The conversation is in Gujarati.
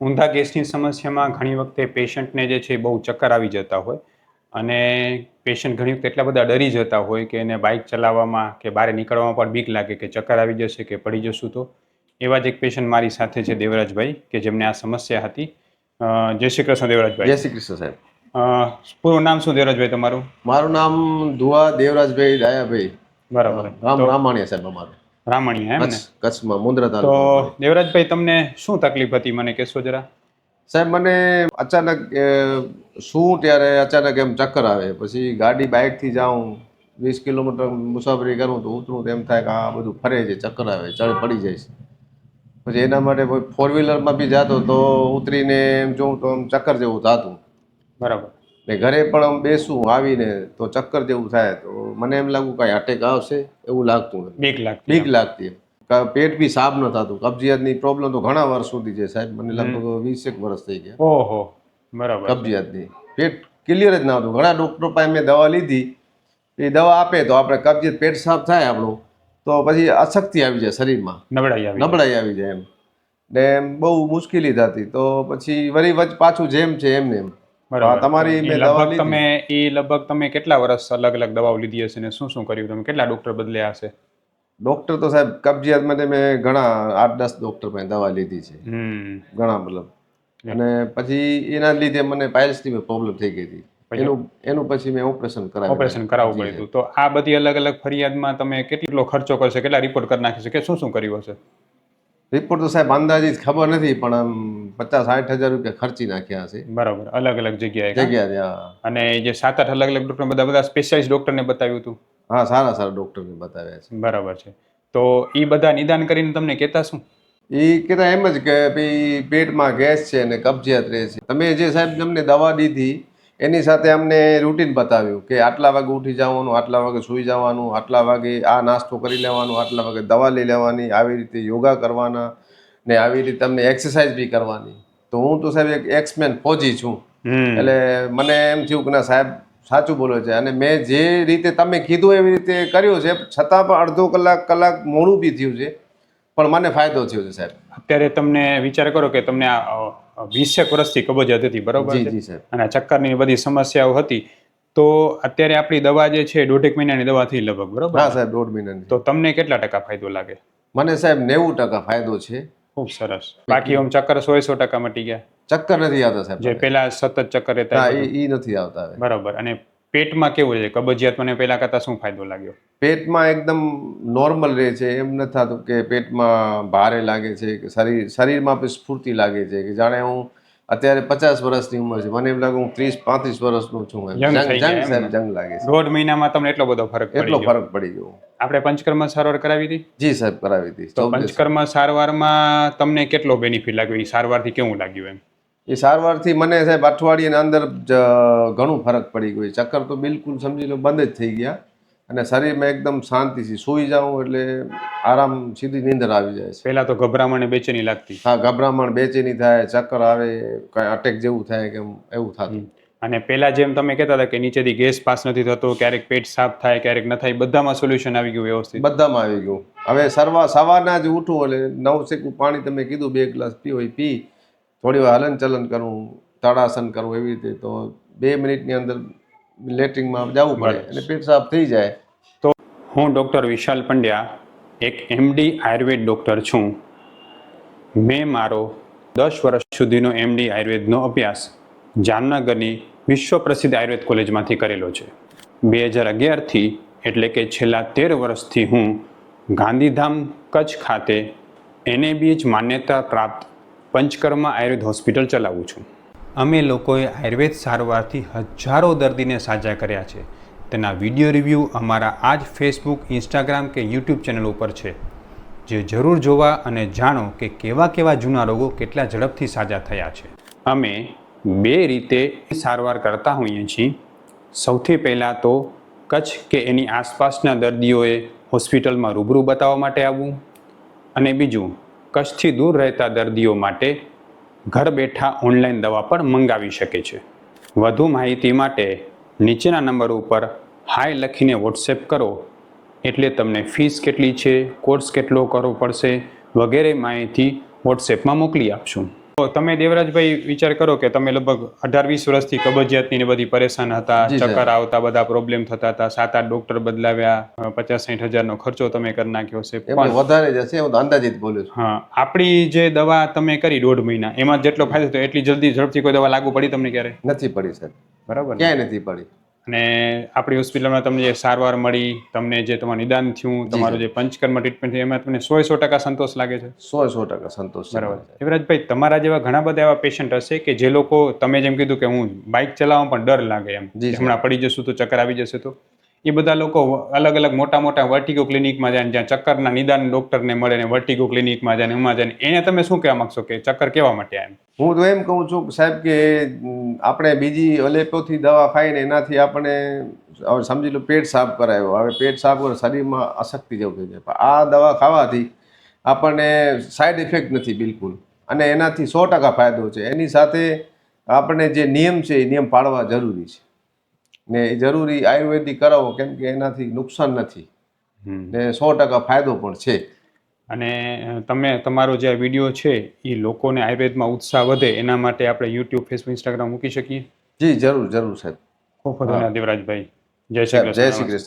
ઊંધા ગેસની સમસ્યામાં ઘણી વખતે પેશન્ટને જે છે બહુ ચક્કર આવી જતા હોય અને પેશન્ટ ઘણી વખતે એટલા બધા ડરી જતા હોય કે એને બાઇક ચલાવવામાં કે બહાર નીકળવામાં પણ બીક લાગે કે ચક્કર આવી જશે કે પડી જશું તો. એવા જ એક પેશન્ટ મારી સાથે છે દેવરાજભાઈ કે જેમને આ સમસ્યા હતી. જય શ્રી કૃષ્ણ દેવરાજભાઈ. જય શ્રી કૃષ્ણ સાહેબ. પૂરું નામ શું દેવરાજભાઈ તમારું? મારું નામ ધુવા દેવરાજભાઈ ડાયાભાઈ બરાબર. રામ રામાણીયા સાહેબ અમારું. રામણીયા એમ ને કચ્છમાં મુંદ્રા તો દેવરાજભાઈ તમને શું તકલીફ હતી મને કહેશો જરા? સાહેબ મને અચાનક શું ત્યારે અચાનક એમ ચક્કર આવે. પછી ગાડી બાઇકથી જાઉં વીસ કિલોમીટર મુસાફરી કરું તો ઉતરું તો એમ થાય કે આ બધું ફરે છે ચક્કર આવે ચડ પડી જાય છે. પછી એના માટે ફોર વ્હીલરમાં બી જાતો તો ઉતરીને એમ જોઉં તો આમ ચક્કર જેવું થતું. બરાબર. ને ઘરે પણ આમ બેસું આવીને તો ચક્કર જેવું થાય. તો મને એમ લાગુ કાંઈ અટેક આવશે એવું લાગતું બીક લાગતી બીક લાગતી એમ. પેટ બી સાફ ન થતું. કબજિયાતની પ્રોબ્લેમ તો ઘણા વર્ષ સુધી છે સાહેબ. મને લગભગ વીસેક વર્ષ થઈ ગયા. ઓહો બરાબર. કબજિયાતની. પેટ ક્લિયર જ ના હતું. ઘણા ડૉક્ટરો પાસે મેં દવા લીધી. એ દવા આપે તો આપણે કબજિયાત પેટ સાફ થાય આપણું. તો પછી અશક્તિ આવી જાય શરીરમાં. નબળાઈ આવી નબળાઈ આવી જાય એમ. ને બહુ મુશ્કેલી થતી. તો પછી વરી વચ પાછું જેમ છે એમ ને એમ. તમારી લગભગ તમે એ લગભગ તમે કેટલા વર્ષ અલગ અલગ દવાઓ લીધી હશે ને શું શું કર્યું તમે? કેટલા ડોક્ટર બદલ્યા હશે? ડોક્ટર તો સાહેબ કબજિયાત માટે મેં ઘણા આઠ દસ ડોક્ટર પાસે દવા લીધી છે. હમ. ઘણા મતલબ. અને પછી એના લીધે મને પાયલ્સની પ્રોબ્લેમ થઈ ગઈ હતી. એનું એનું પછી મેં ઓપરેશન કરાવ્યું ઓપરેશન કરાવવું પડ્યું હતું. તો આ બધી અલગ અલગ ફરિયાદમાં તમે કેટલો ખર્ચો કરશે કેટલા રિપોર્ટ કરી નાખશે કે શું શું કર્યું હશે? રિપોર્ટ તો સાહેબ અંદાજિત ખબર નથી પણ આમ પચાસ સાઠ હજાર રૂપિયા ખર્ચી નાખ્યા હશે. બરાબર અલગ અલગ જગ્યાએ જગ્યાએ જગ્યા અને જે સાત આઠ અલગ અલગ ડોક્ટર બધા બધા સ્પેશિયાલિસ્ટ ડોક્ટરને બતાવ્યું હતું હા સારા સારા ડોક્ટરને બતાવ્યા છે. બરાબર છે. તો એ બધા નિદાન કરીને તમને કહેતા શું? એ કહેતા એમ જ કે ભાઈ પેટમાં ગેસ છે અને કબજિયાત રહે છે. તમે જે સાહેબ તમને દવા દીધી એની સાથે અમને રૂટીન બતાવ્યું કે આટલા વાગે ઉઠી જવાનું આટલા વાગે સૂઈ જવાનું આટલા વાગે આ નાસ્તો કરી લેવાનો આટલા વાગે દવા લઈ લેવાની આવી રીતે યોગા કરવાના ને આવી રીતે તમને એક્સરસાઇઝ બી કરવાની. તો હું તો સાહેબ એક એક્સમેન ફોજી છું. એટલે મને એમ થયું કે ના સાહેબ સાચું બોલો છે. અને મેં જે રીતે તમે કીધું એવી રીતે કર્યું છે છતાં પણ અડધો કલાક કલાક મોડું બી થયું છે. પણ મને ફાયદો થયો છે સાહેબ. અત્યારે તમને વિચાર કરો કે તમને આ વીસેક વર્ષથી કબજિયાત હતી બરોબર અને ચક્કરની બધી સમસ્યાઓ હતી. તો અત્યારે આપણી દવા જે છે દોઢેક મહિનાની દવા થઈ લગભગ બરોબર? હા સાહેબ દોઢ મહિનાની. તો તમને કેટલા ટકા ફાયદો લાગે? મને સાહેબ નેવું ટકા ફાયદો છે. ખૂબ સરસ. બાકી આમ ચક્કર સો સો ટકા મટી ગયા? ચક્કર નથી આવતા સાહેબ જે પેલા સતત ચક્કર રહેતા એ નથી આવતા બરોબર. અને પેટમાં કેવું છે? કબજિયાત મને પેલા કરતા શું ફાયદો લાગ્યો? પેટમાં એકદમ નોર્મલ રહે છે. એમ નથી થતું કે પેટમાં ભારે લાગે છે કે શરીર શરીરમાં પણ સ્ફૂર્તિ લાગે છે કે જાણે હું અત્યારે પચાસ વર્ષની ઉંમર છે. મને એમ લાગે હું ત્રીસ પાંત્રીસ વર્ષનો છું. જંગ લાગે છે. દોઢ મહિનામાં તમને એટલો બધો ફરક એટલો ફરક પડી ગયો. આપણે પંચકર્મ સારવાર કરાવી હતી? જી સાહેબ કરાવી હતી. તો પંચકર્મ સારવારમાં તમને કેટલો બેનિફિટ લાગ્યો? એ સારવારથી કેવું લાગ્યું એમ? એ સારવારથી મને સાહેબ અઠવાડિયાની અંદર જ ઘણું ફરક પડી ગયો. ચક્કર તો બિલકુલ સમજી લો બંધ જ થઈ ગયા. અને શરીરમાં એકદમ શાંતિથી સૂઈ જાઉં એટલે આરામ સીધી નીંદર આવી જાય છે. પહેલાં તો ગભરામણ બેચેની લાગતી. હા ગભરામણ બેચેની થાય ચક્કર આવે કાંઈ અટેક જેવું થાય કે એવું થતું. અને પહેલાં જેમ તમે કહેતા હતા કે નીચેથી ગેસ પાસ નથી થતો ક્યારેક પેટ સાફ થાય ક્યારેક ન થાય બધામાં સોલ્યુશન આવી ગયું વ્યવસ્થિત. બધામાં આવી ગયું. હવે સર્વા સવારના જ ઉઠું એટલે નવ શેકું પાણી તમે કીધું બે ગ્લાસ એ પી. થોડી વાર હલનચલન કરવું તાડાસન કરવું એવી રીતે તો બે મિનિટની અંદર લેટ્રિનમાં જવું પડે અને પેટ સાફ થઈ જાય. તો હું ડૉક્ટર વિશાલ પંડ્યા એક એમડી આયુર્વેદ ડૉક્ટર છું. મેં મારો દસ વર્ષ સુધીનો એમડી આયુર્વેદનો અભ્યાસ જામનગરની વિશ્વ પ્રસિદ્ધ આયુર્વેદ કોલેજમાંથી કરેલો છે. બે હજાર અગિયારથી એટલે કે છેલ્લા તેર વર્ષથી હું ગાંધીધામ કચ્છ ખાતે એનએબીએચ માન્યતા પ્રાપ્ત પંચકર્મા આયુર્વેદ હોસ્પિટલ ચલાવું છું. અમે લોકોએ આયુર્વેદ સારવારથી હજારો દર્દીને સાજા કર્યા છે. તેના વીડિયો રિવ્યૂ અમારા આ જ ફેસબુક, ઇન્સ્ટાગ્રામ કે યુટ્યુબ ચેનલ ઉપર છે. જે જરૂર જોવા અને જાણો કે કેવા કેવા જૂના રોગો કેટલા ઝડપથી સાજા થયા છે. અમે બે રીતે સારવાર કરતા હોઈએ છીએ. સૌથી પહેલાં તો કચ્છ કે એની આસપાસના દર્દીઓએ હોસ્પિટલમાં રૂબરૂ બતાવવા માટે આવવું અને બીજું કચ્છથી દૂર રહેતા દર્દીઓ માટે ઘર બેઠા ઓનલાઈન દવા પણ મંગાવી શકે છે. વધુ માહિતી માટે નીચેના નંબર ઉપર હાય લખીને વોટ્સએપ કરો. એટલે તમને ફીસ કેટલી છે કોર્સ કેટલો કરવો પડશે વગેરે માહિતી વોટ્સએપમાં મોકલી આપશું. તમે દેવરાજભાઈ વિચાર કરો કે તમે લગભગ અઢાર વીસ વર્ષથી કબજિયાતની બધી પરેશાન હતા ચક્કર આવતા બધા પ્રોબ્લેમ થતા હતા સાત આઠ ડોક્ટર બદલાવ્યા પચાસ સાઠ હજારનો ખર્ચો તમે કરી નાખ્યો છે. પણ વધારે જ હું અંદાજિત બોલું છું. હા આપણી જે દવા તમે કરી દોઢ મહિના એમાં જેટલો ફાયદો થયો એટલી જલ્દી ઝડપથી કોઈ દવા લાગુ પડી તમને ક્યારે? નથી પડી સાહેબ. બરાબર? ક્યાંય નથી પડી. અને આપણી હોસ્પિટલમાં તમને જે સારવાર મળી તમને જે તમારું નિદાન થયું તમારું જે. પંચકર્મ ટ્રીટમેન્ટ થયું એમાં તમને સો સો ટકા સંતોષ લાગે છે? સો સો ટકા સંતોષ. બરાબર. યુવરાજભાઈ તમારા જેવા ઘણા બધા એવા પેશન્ટ હશે કે જે લોકો તમે જેમ કીધું કે હું બાઇક ચલાવવા પણ ડર લાગે એમ. હમણાં પડી જશું તો ચક્કર આવી જશે તો? એ બધા લોકો અલગ અલગ મોટા મોટા વર્ટિગો ક્લિનિકમાં જાય જ્યાં ચક્કરના નિદાન ડોક્ટરને મળે ને વર્ટિગો ક્લિનિકમાં જાય એમાં જાય એને તમે શું કહેવા માંગશો કે ચક્કર કેવા માટે એમ? હું તો એમ કહું છું સાહેબ કે આપણે બીજી અલેપોથી દવા ખાઈને એનાથી આપણે સમજી લો પેટ સાફ કરાયો. હવે પેટ સાફ કરે, શરીરમાં અશક્તિ જેવું થઈ જાય. આ દવા ખાવાથી આપણને સાઈડ ઇફેક્ટ નથી બિલકુલ. અને એનાથી સો ટકા ફાયદો છે. એની સાથે આપણે જે નિયમ છે, એ નિયમ પાળવા જરૂરી છે. ને એ જરૂરી આયુર્વેદિક કરાવો કેમ કે એનાથી નુકસાન નથી. હમ. ને સો ટકા ફાયદો પણ છે. અને તમે તમારો જે વીડિયો છે એ લોકોને આયુર્વેદમાં ઉત્સાહ વધે એના માટે આપણે યુટ્યુબ ફેસબુક ઇન્સ્ટાગ્રામ મૂકી શકીએ? જી જરૂર જરૂર સાહેબ. ખૂબ ખૂબ ધન્યવાદ દેવરાજભાઈ. જય શ્રી કૃષ્ણ જય શ્રી કૃષ્ણ.